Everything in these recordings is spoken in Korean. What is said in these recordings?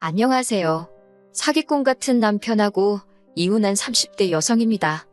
안녕하세요. 사기꾼 같은 남편하고 이혼한 30대 여성입니다.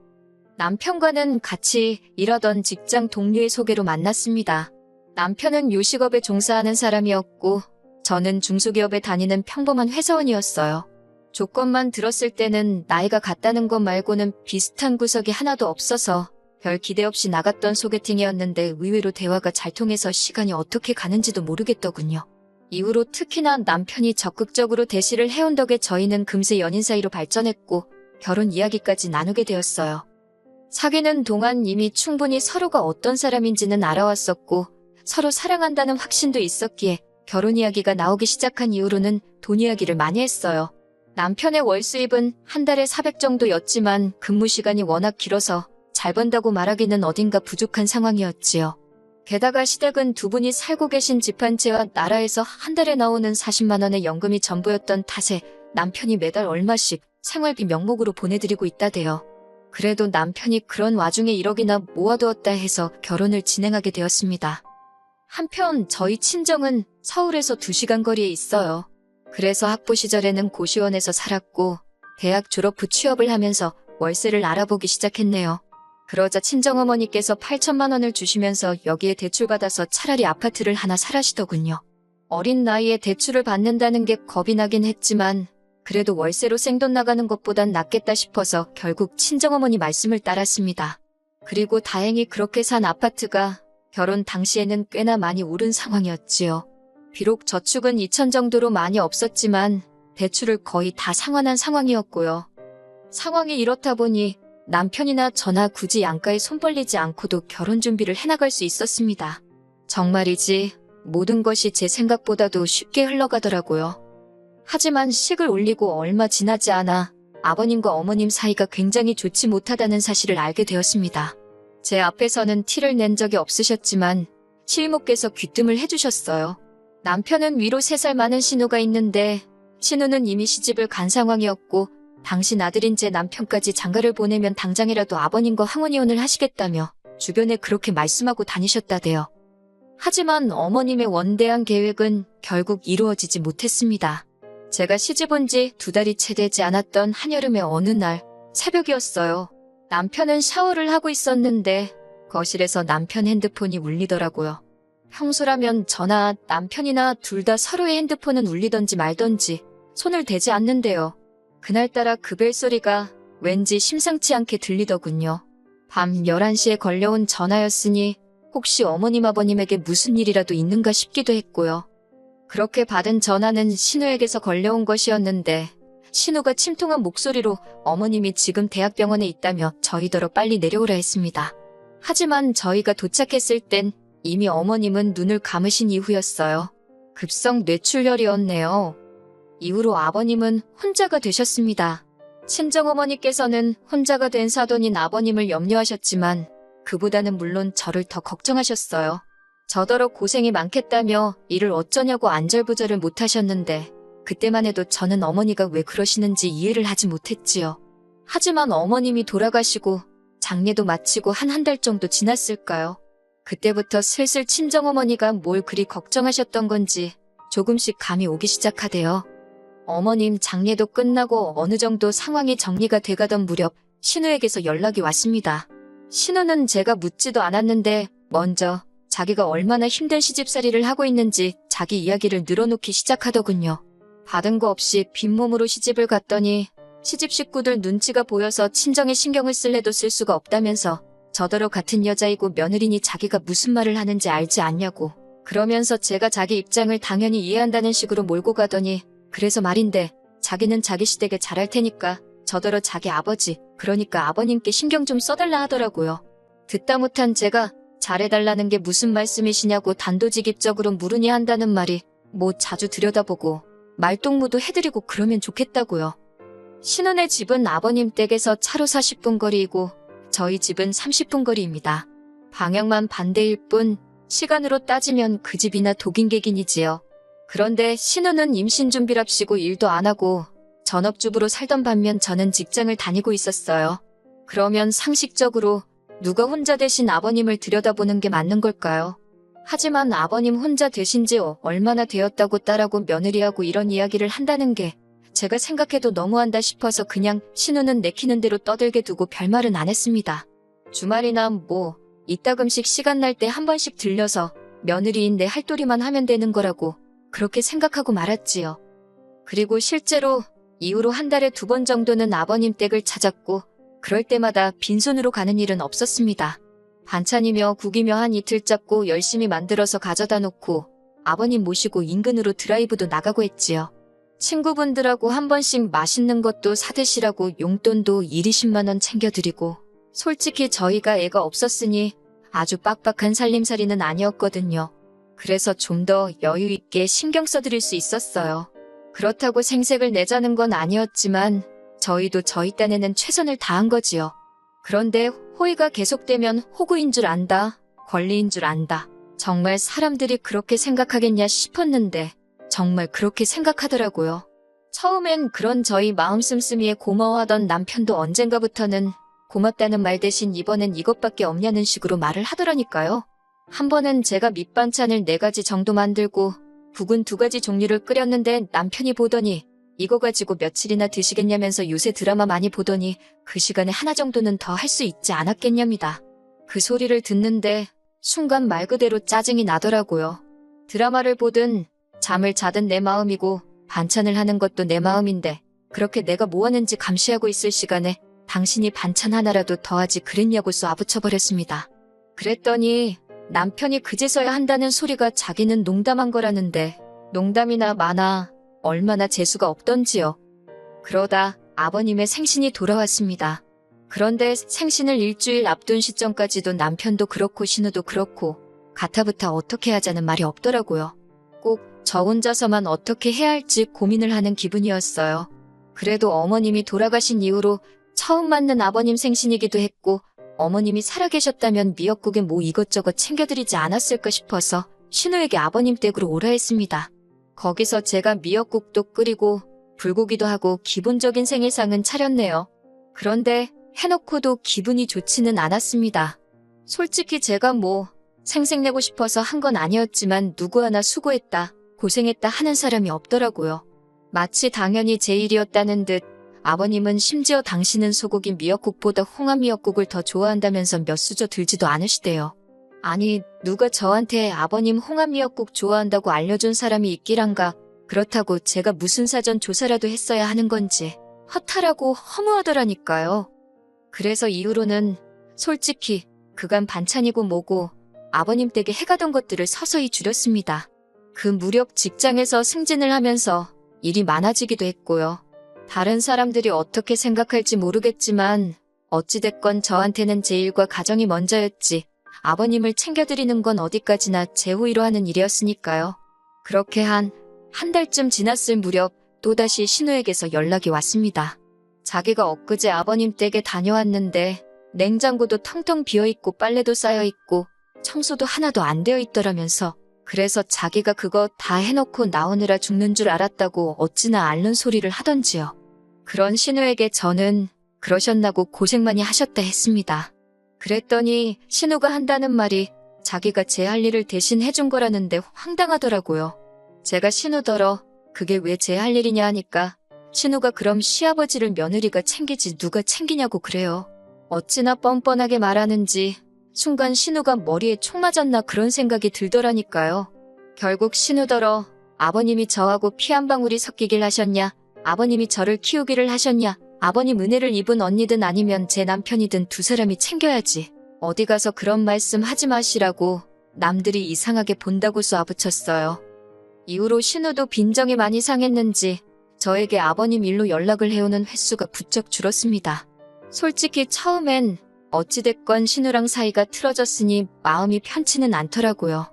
남편과는 같이 일하던 직장 동료의 소개로 만났습니다. 남편은 요식업에 종사하는 사람이었고, 저는 중소기업에 다니는 평범한 회사원이었어요. 조건만 들었을 때는 나이가 같다는 것 말고는 비슷한 구석이 하나도 없어서 별 기대 없이 나갔던 소개팅이었는데 의외로 대화가 잘 통해서 시간이 어떻게 가는지도 모르겠더군요. 이후로 특히나 남편이 적극적으로 대시를 해온 덕에 저희는 금세 연인 사이로 발전했고 결혼 이야기까지 나누게 되었어요. 사귀는 동안 이미 충분히 서로가 어떤 사람인지는 알아왔었고 서로 사랑한다는 확신도 있었기에 결혼 이야기가 나오기 시작한 이후로는 돈 이야기를 많이 했어요. 남편의 월 수입은 한 달에 400 정도였지만 근무 시간이 워낙 길어서 잘 번다고 말하기는 어딘가 부족한 상황이었지요. 게다가 시댁은 두 분이 살고 계신 집 한 채와 나라에서 한 달에 나오는 40만 원의 연금이 전부였던 탓에 남편이 매달 얼마씩 생활비 명목으로 보내드리고 있다대요. 그래도 남편이 그런 와중에 1억이나 모아두었다 해서 결혼을 진행하게 되었습니다. 한편 저희 친정은 서울에서 2시간 거리에 있어요. 그래서 학부 시절에는 고시원에서 살았고 대학 졸업 후 취업을 하면서 월세를 알아보기 시작했네요. 그러자 친정어머니께서 8천만 원을 주시면서 여기에 대출받아서 차라리 아파트를 하나 사라시더군요. 어린 나이에 대출을 받는다는 게 겁이 나긴 했지만 그래도 월세로 생돈 나가는 것보단 낫겠다 싶어서 결국 친정어머니 말씀을 따랐습니다. 그리고 다행히 그렇게 산 아파트가 결혼 당시에는 꽤나 많이 오른 상황이었지요. 비록 저축은 2천 정도로 많이 없었지만 대출을 거의 다 상환한 상황이었고요. 상황이 이렇다 보니 남편이나 저나 굳이 양가에 손 벌리지 않고도 결혼 준비를 해나갈 수 있었습니다. 정말이지 모든 것이 제 생각보다도 쉽게 흘러가더라고요. 하지만 식을 올리고 얼마 지나지 않아 아버님과 어머님 사이가 굉장히 좋지 못하다는 사실을 알게 되었습니다. 제 앞에서는 티를 낸 적이 없으셨지만 실목께서 귀뜸을 해주셨어요. 남편은 위로 3살 많은 신우가 있는데 신우는 이미 시집을 간 상황이었고 당신 아들인 제 남편까지 장가를 보내면 당장이라도 아버님과 항원이혼을 하시겠다며 주변에 그렇게 말씀하고 다니셨다대요. 하지만 어머님의 원대한 계획은 결국 이루어지지 못했습니다. 제가 시집 온 지 두 달이 채 되지 않았던 한여름의 어느 날 새벽이었어요. 남편은 샤워를 하고 있었는데 거실에서 남편 핸드폰이 울리더라고요. 평소라면 저나 남편이나 둘 다 서로의 핸드폰은 울리던지 말던지 손을 대지 않는데요. 그날따라 그 벨소리가 왠지 심상치 않게 들리더군요. 밤 11시에 걸려온 전화였으니 혹시 어머님 아버님에게 무슨 일이라도 있는가 싶기도 했고요. 그렇게 받은 전화는 신우에게서 걸려온 것이었는데 신우가 침통한 목소리로 어머님이 지금 대학병원에 있다며 저희더러 빨리 내려오라 했습니다. 하지만 저희가 도착했을 땐 이미 어머님은 눈을 감으신 이후였어요. 급성 뇌출혈이었네요. 이후로 아버님은 혼자가 되셨습니다. 친정어머니께서는 혼자가 된 사돈인 아버님을 염려하셨지만 그보다는 물론 저를 더 걱정하셨어요. 저더러 고생이 많겠다며 일을 어쩌냐고 안절부절을 못하셨는데 그때만 해도 저는 어머니가 왜 그러시는지 이해를 하지 못했지요. 하지만 어머님이 돌아가시고 장례도 마치고 한 한 달 정도 지났을까요? 그때부터 슬슬 친정어머니가 뭘 그리 걱정하셨던 건지 조금씩 감이 오기 시작하대요. 어머님 장례도 끝나고 어느 정도 상황이 정리가 돼가던 무렵 신우에게서 연락이 왔습니다. 신우는 제가 묻지도 않았는데 먼저 자기가 얼마나 힘든 시집살이를 하고 있는지 자기 이야기를 늘어놓기 시작하더군요. 받은 거 없이 빈몸으로 시집을 갔더니 시집 식구들 눈치가 보여서 친정에 신경을 쓸래도 쓸 수가 없다면서 저더러 같은 여자이고 며느리니 자기가 무슨 말을 하는지 알지 않냐고 그러면서 제가 자기 입장을 당연히 이해한다는 식으로 몰고 가더니 그래서 말인데 자기는 자기 시댁에 잘할 테니까 저더러 자기 아버지 그러니까 아버님께 신경 좀 써달라 하더라고요. 듣다 못한 제가 잘해달라는 게 무슨 말씀이시냐고 단도직입적으로 물으니 한다는 말이 뭐 자주 들여다보고 말동무도 해드리고 그러면 좋겠다고요. 신혼의 집은 아버님 댁에서 차로 40분 거리이고 저희 집은 30분 거리입니다. 방향만 반대일 뿐 시간으로 따지면 그 집이나 독인객인이지요. 그런데 신우는 임신 준비랍시고 일도 안 하고 전업주부로 살던 반면 저는 직장을 다니고 있었어요. 그러면 상식적으로 누가 혼자 대신 아버님을 들여다보는 게 맞는 걸까요? 하지만 아버님 혼자 되신 지 얼마나 되었다고 딸하고 며느리하고 이런 이야기를 한다는 게 제가 생각해도 너무한다 싶어서 그냥 신우는 내키는 대로 떠들게 두고 별말은 안 했습니다. 주말이나 뭐 이따금씩 시간 날 때 한 번씩 들려서 며느리인 내 할도리만 하면 되는 거라고 그렇게 생각하고 말았지요. 그리고 실제로 이후로 한 달에 두 번 정도는 아버님 댁을 찾았고 그럴 때마다 빈손으로 가는 일은 없었습니다. 반찬이며 국이며 한 이틀 잡고 열심히 만들어서 가져다 놓고 아버님 모시고 인근으로 드라이브도 나가고 했지요. 친구분들하고 한 번씩 맛있는 것도 사드시라고 용돈도 1, 20만 원 챙겨드리고 솔직히 저희가 애가 없었으니 아주 빡빡한 살림살이는 아니었거든요. 그래서 좀 더 여유 있게 신경 써드릴 수 있었어요. 그렇다고 생색을 내자는 건 아니었지만 저희도 저희 딴에는 최선을 다한 거지요. 그런데 호의가 계속되면 호구인 줄 안다, 권리인 줄 안다. 정말 사람들이 그렇게 생각하겠냐 싶었는데 정말 그렇게 생각하더라고요. 처음엔 그런 저희 마음 씀씀이에 고마워하던 남편도 언젠가부터는 고맙다는 말 대신 이번엔 이것밖에 없냐는 식으로 말을 하더라니까요. 한 번은 제가 밑반찬을 네 가지 정도 만들고 국은 두 가지 종류를 끓였는데 남편이 보더니 이거 가지고 며칠이나 드시겠냐면서 요새 드라마 많이 보더니 그 시간에 하나 정도는 더 할 수 있지 않았겠냐입니다. 그 소리를 듣는데 순간 말 그대로 짜증이 나더라고요. 드라마를 보든 잠을 자든 내 마음이고 반찬을 하는 것도 내 마음인데 그렇게 내가 뭐 하는지 감시하고 있을 시간에 당신이 반찬 하나라도 더하지 그랬냐고 쏘아붙여버렸습니다. 그랬더니 남편이 그제서야 한다는 소리가 자기는 농담한 거라는데 농담이나 마나 얼마나 재수가 없던지요. 그러다 아버님의 생신이 돌아왔습니다. 그런데 생신을 일주일 앞둔 시점까지도 남편도 그렇고 신우도 그렇고 가타부타 어떻게 하자는 말이 없더라고요. 꼭 저 혼자서만 어떻게 해야 할지 고민을 하는 기분이었어요. 그래도 어머님이 돌아가신 이후로 처음 맞는 아버님 생신이기도 했고 어머님이 살아계셨다면 미역국에 뭐 이것저것 챙겨드리지 않았을까 싶어서 신우에게 아버님 댁으로 오라 했습니다. 거기서 제가 미역국도 끓이고 불고기도 하고 기본적인 생일상은 차렸네요. 그런데 해놓고도 기분이 좋지는 않았습니다. 솔직히 제가 뭐 생색내고 싶어서 한 건 아니었지만 누구 하나 수고했다, 고생했다 하는 사람이 없더라고요. 마치 당연히 제 일이었다는 듯 아버님은 심지어 당신은 소고기 미역국보다 홍합 미역국을 더 좋아한다면서 몇 수저 들지도 않으시대요. 아니, 누가 저한테 아버님 홍합 미역국 좋아한다고 알려준 사람이 있기란가. 그렇다고 제가 무슨 사전 조사라도 했어야 하는 건지 허탈하고 허무하더라니까요. 그래서 이후로는 솔직히 그간 반찬이고 뭐고 아버님 댁에 해가던 것들을 서서히 줄였습니다. 그 무렵 직장에서 승진을 하면서 일이 많아지기도 했고요. 다른 사람들이 어떻게 생각할지 모르겠지만 어찌됐건 저한테는 제 일과 가정이 먼저였지 아버님을 챙겨드리는 건 어디까지나 제 호의로 하는 일이었으니까요. 그렇게 한, 한 달쯤 지났을 무렵 또다시 신우에게서 연락이 왔습니다. 자기가 엊그제 아버님 댁에 다녀왔는데 냉장고도 텅텅 비어있고 빨래도 쌓여있고 청소도 하나도 안 되어 있더라면서 그래서 자기가 그거 다 해놓고 나오느라 죽는 줄 알았다고 어찌나 앓는 소리를 하던지요. 그런 신우에게 저는 그러셨나고 고생 많이 하셨다 했습니다. 그랬더니 신우가 한다는 말이 자기가 제 할 일을 대신 해준 거라는데 황당하더라고요. 제가 신우더러 그게 왜 제 할 일이냐 하니까 신우가 그럼 시아버지를 며느리가 챙기지 누가 챙기냐고 그래요. 어찌나 뻔뻔하게 말하는지 순간 신우가 머리에 총 맞았나 그런 생각이 들더라니까요. 결국 신우더러 아버님이 저하고 피 한 방울이 섞이길 하셨냐, 아버님이 저를 키우기를 하셨냐, 아버님 은혜를 입은 언니든 아니면 제 남편이든 두 사람이 챙겨야지. 어디 가서 그런 말씀 하지 마시라고 남들이 이상하게 본다고 쏘아붙였어요. 이후로 신우도 빈정이 많이 상했는지 저에게 아버님 일로 연락을 해오는 횟수가 부쩍 줄었습니다. 솔직히 처음엔 어찌됐건 신우랑 사이가 틀어졌으니 마음이 편치는 않더라고요.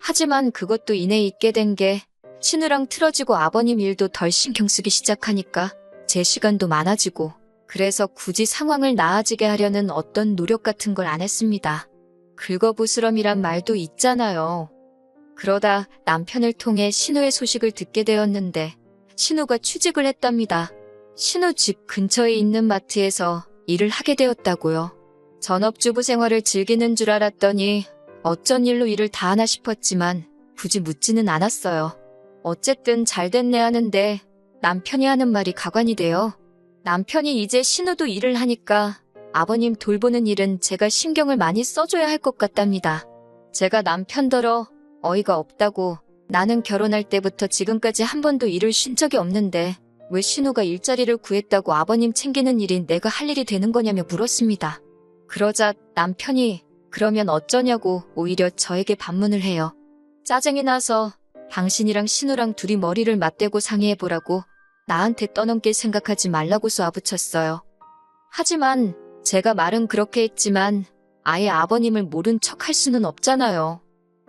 하지만 그것도 이내 있게 된 게 신우랑 틀어지고 아버님 일도 덜 신경 쓰기 시작하니까 제 시간도 많아지고 그래서 굳이 상황을 나아지게 하려는 어떤 노력 같은 걸 안 했습니다. 긁어부스럼이란 말도 있잖아요. 그러다 남편을 통해 신우의 소식을 듣게 되었는데 신우가 취직을 했답니다. 신우 집 근처에 있는 마트에서 일을 하게 되었다고요. 전업주부 생활을 즐기는 줄 알았더니 어쩐 일로 일을 다 하나 싶었지만 굳이 묻지는 않았어요. 어쨌든 잘 됐네 하는데 남편이 하는 말이 가관이 돼요. 남편이 이제 신우도 일을 하니까 아버님 돌보는 일은 제가 신경을 많이 써줘야 할 것 같답니다. 제가 남편더러 어이가 없다고 나는 결혼할 때부터 지금까지 한 번도 일을 쉰 적이 없는데 왜 신우가 일자리를 구했다고 아버님 챙기는 일이 내가 할 일이 되는 거냐며 물었습니다. 그러자 남편이 그러면 어쩌냐고 오히려 저에게 반문을 해요. 짜증이 나서 당신이랑 신우랑 둘이 머리를 맞대고 상의해보라고 나한테 떠넘길 생각하지 말라고 쏘아붙였어요. 하지만 제가 말은 그렇게 했지만 아예 아버님을 모른 척 할 수는 없잖아요.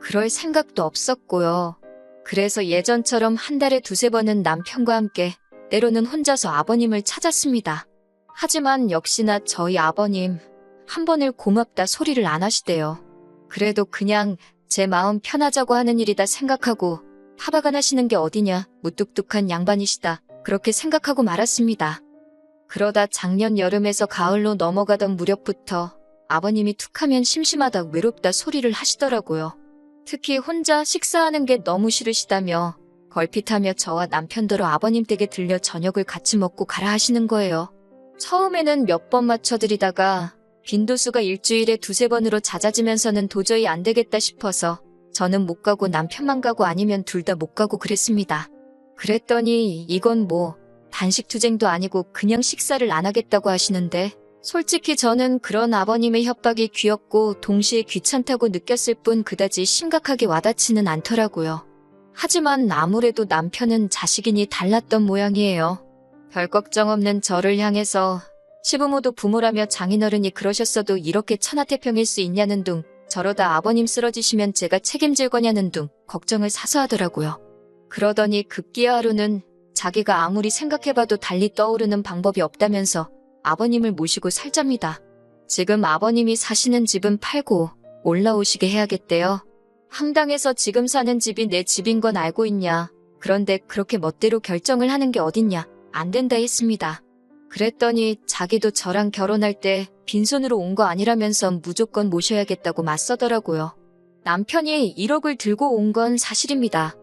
그럴 생각도 없었고요. 그래서 예전처럼 한 달에 두세 번은 남편과 함께 때로는 혼자서 아버님을 찾았습니다. 하지만 역시나 저희 아버님 한 번을 고맙다 소리를 안 하시대요. 그래도 그냥 제 마음 편하자고 하는 일이다 생각하고 안 하시는 게 어디냐 무뚝뚝한 양반이시다 그렇게 생각하고 말았습니다. 그러다 작년 여름에서 가을로 넘어가던 무렵부터 아버님이 툭하면 심심하다 외롭다 소리를 하시더라고요. 특히 혼자 식사하는 게 너무 싫으시다며 걸핏하며 저와 남편더러 아버님 댁에 들려 저녁을 같이 먹고 가라 하시는 거예요. 처음에는 몇 번 맞춰드리다가 빈도수가 일주일에 두세 번으로 잦아지면서는 도저히 안 되겠다 싶어서 저는 못 가고 남편만 가고 아니면 둘 다 못 가고 그랬습니다. 그랬더니 이건 뭐 단식 투쟁도 아니고 그냥 식사를 안 하겠다고 하시는데 솔직히 저는 그런 아버님의 협박이 귀엽고 동시에 귀찮다고 느꼈을 뿐 그다지 심각하게 와닿지는 않더라고요. 하지만 아무래도 남편은 자식이니 달랐던 모양이에요. 별 걱정 없는 저를 향해서 시부모도 부모라며 장인어른이 그러셨어도 이렇게 천하태평일 수 있냐는 둥 저러다 아버님 쓰러지시면 제가 책임질 거냐는 둥 걱정을 사서 하더라고요. 그러더니 급기야 하루는 자기가 아무리 생각해봐도 달리 떠오르는 방법이 없다면서 아버님을 모시고 살잡니다. 지금 아버님이 사시는 집은 팔고 올라오시게 해야겠대요. 황당해서 지금 사는 집이 내 집인 건 알고 있냐. 그런데 그렇게 멋대로 결정을 하는 게 어딨냐. 안 된다 했습니다. 그랬더니 자기도 저랑 결혼할 때 빈손으로 온 거 아니라면서 무조건 모셔야겠다고 맞서더라고요. 남편이 1억을 들고 온 건 사실입니다.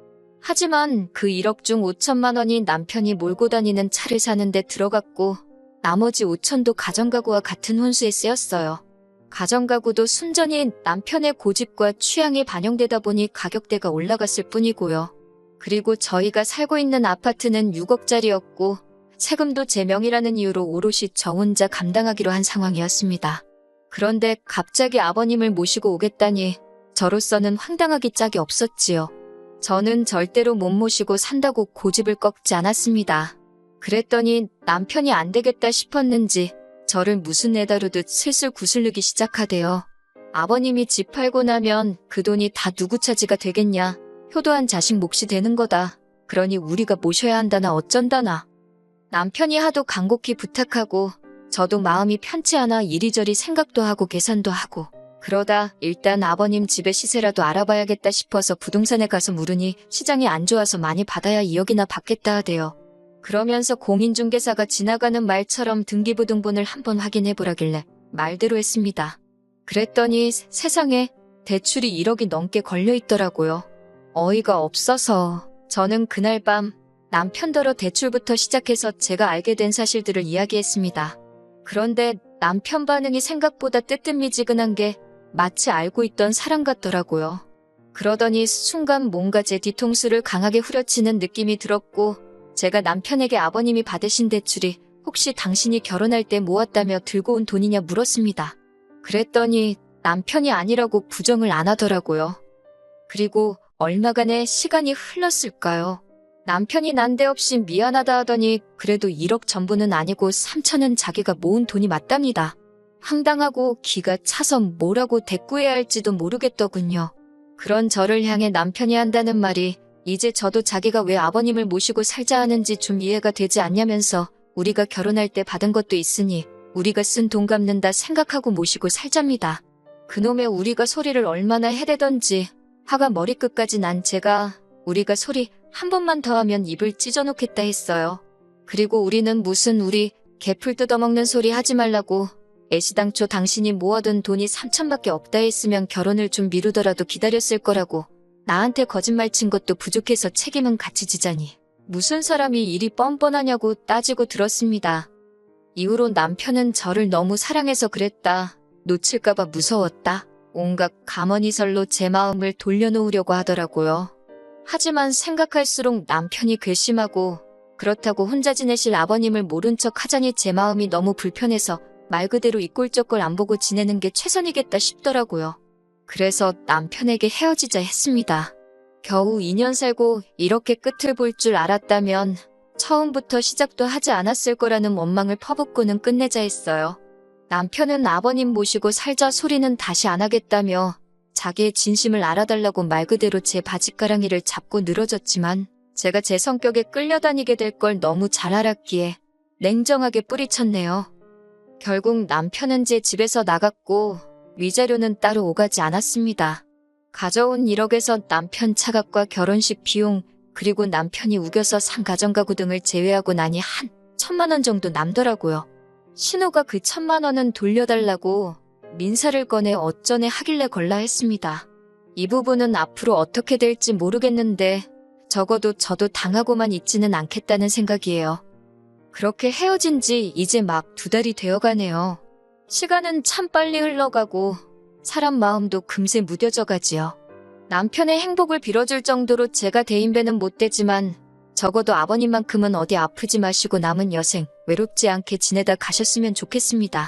하지만 그 1억 중 5천만 원이 남편이 몰고 다니는 차를 사는데 들어갔고 나머지 5천도 가정가구와 같은 혼수에 쓰였어요. 가정가구도 순전히 남편의 고집과 취향이 반영되다 보니 가격대가 올라갔을 뿐이고요. 그리고 저희가 살고 있는 아파트는 6억짜리였고 세금도 제 명이라는 이유로 오롯이 저 혼자 감당하기로 한 상황이었습니다. 그런데 갑자기 아버님을 모시고 오겠다니 저로서는 황당하기 짝이 없었지요. 저는 절대로 못 모시고 산다고 고집을 꺾지 않았습니다. 그랬더니 남편이 안 되겠다 싶었는지 저를 무슨 애다루듯 슬슬 구슬르기 시작하대요. 아버님이 집 팔고 나면 그 돈이 다 누구 차지가 되겠냐. 효도한 자식 몫이 되는 거다. 그러니 우리가 모셔야 한다나 어쩐다나. 남편이 하도 간곡히 부탁하고 저도 마음이 편치 않아 이리저리 생각도 하고 계산도 하고 그러다 일단 아버님 집의 시세라도 알아봐야겠다 싶어서 부동산에 가서 물으니 시장이 안 좋아서 많이 받아야 2억이나 받겠다 하대요. 그러면서 공인중개사가 지나가는 말처럼 등기부등본을 한번 확인해보라길래 말대로 했습니다. 그랬더니 세상에 대출이 1억이 넘게 걸려 있더라고요. 어이가 없어서 저는 그날 밤 남편더러 대출부터 시작해서 제가 알게 된 사실들을 이야기했습니다. 그런데 남편 반응이 생각보다 뜨뜻미지근한 게 마치 알고 있던 사람 같더라고요. 그러더니 순간 뭔가 제 뒤통수를 강하게 후려치는 느낌이 들었고 제가 남편에게 아버님이 받으신 대출이 혹시 당신이 결혼할 때 모았다며 들고 온 돈이냐 물었습니다. 그랬더니 남편이 아니라고 부정을 안 하더라고요. 그리고 얼마간의 시간이 흘렀을까요? 남편이 난데없이 미안하다 하더니 그래도 1억 전부는 아니고 3천은 자기가 모은 돈이 맞답니다. 황당하고 기가 차서 뭐라고 대꾸해야 할지도 모르겠더군요. 그런 저를 향해 남편이 한다는 말이 이제 저도 자기가 왜 아버님을 모시고 살자 하는지 좀 이해가 되지 않냐면서 우리가 결혼할 때 받은 것도 있으니 우리가 쓴 돈 갚는다 생각하고 모시고 살잡니다. 그놈의 우리가 소리를 얼마나 해대던지 화가 머리끝까지 난 제가 우리가 소리 한 번만 더 하면 입을 찢어놓겠다 했어요. 그리고 우리는 무슨 우리 개풀 뜯어먹는 소리 하지 말라고 애시당초 당신이 모아둔 돈이 3천밖에 없다 했으면 결혼을 좀 미루더라도 기다렸을 거라고. 나한테 거짓말 친 것도 부족해서 책임은 같이 지자니. 무슨 사람이 일이 뻔뻔하냐고 따지고 들었습니다. 이후로 남편은 저를 너무 사랑해서 그랬다. 놓칠까봐 무서웠다. 온갖 가머니설로 제 마음을 돌려놓으려고 하더라고요. 하지만 생각할수록 남편이 괘씸하고 그렇다고 혼자 지내실 아버님을 모른 척 하자니 제 마음이 너무 불편해서 말 그대로 이 꼴저꼴 안 보고 지내는 게 최선이겠다 싶더라고요. 그래서 남편에게 헤어지자 했습니다. 겨우 2년 살고 이렇게 끝을 볼 줄 알았다면 처음부터 시작도 하지 않았을 거라는 원망을 퍼붓고는 끝내자 했어요. 남편은 아버님 모시고 살자 소리는 다시 안 하겠다며 자기의 진심을 알아달라고 말 그대로 제 바짓가랑이를 잡고 늘어졌지만 제가 제 성격에 끌려다니게 될 걸 너무 잘 알았기에 냉정하게 뿌리쳤네요. 결국 남편은 제 집에서 나갔고 위자료는 따로 오가지 않았습니다. 가져온 1억에서 남편 차값과 결혼식 비용 그리고 남편이 우겨서 산 가정가구 등을 제외하고 나니 한 천만 원 정도 남더라고요. 신호가 그 천만 원은 돌려달라고 민사를 꺼내 어쩌네 하길래 걸라 했습니다. 이 부분은 앞으로 어떻게 될지 모르겠는데 적어도 저도 당하고만 있지는 않겠다는 생각이에요. 그렇게 헤어진 지 이제 막 두 달이 되어 가네요. 시간은 참 빨리 흘러가고 사람 마음도 금세 무뎌져 가지요. 남편의 행복을 빌어줄 정도로 제가 대인배는 못 되지만 적어도 아버님만큼은 어디 아프지 마시고 남은 여생 외롭지 않게 지내다 가셨으면 좋겠습니다.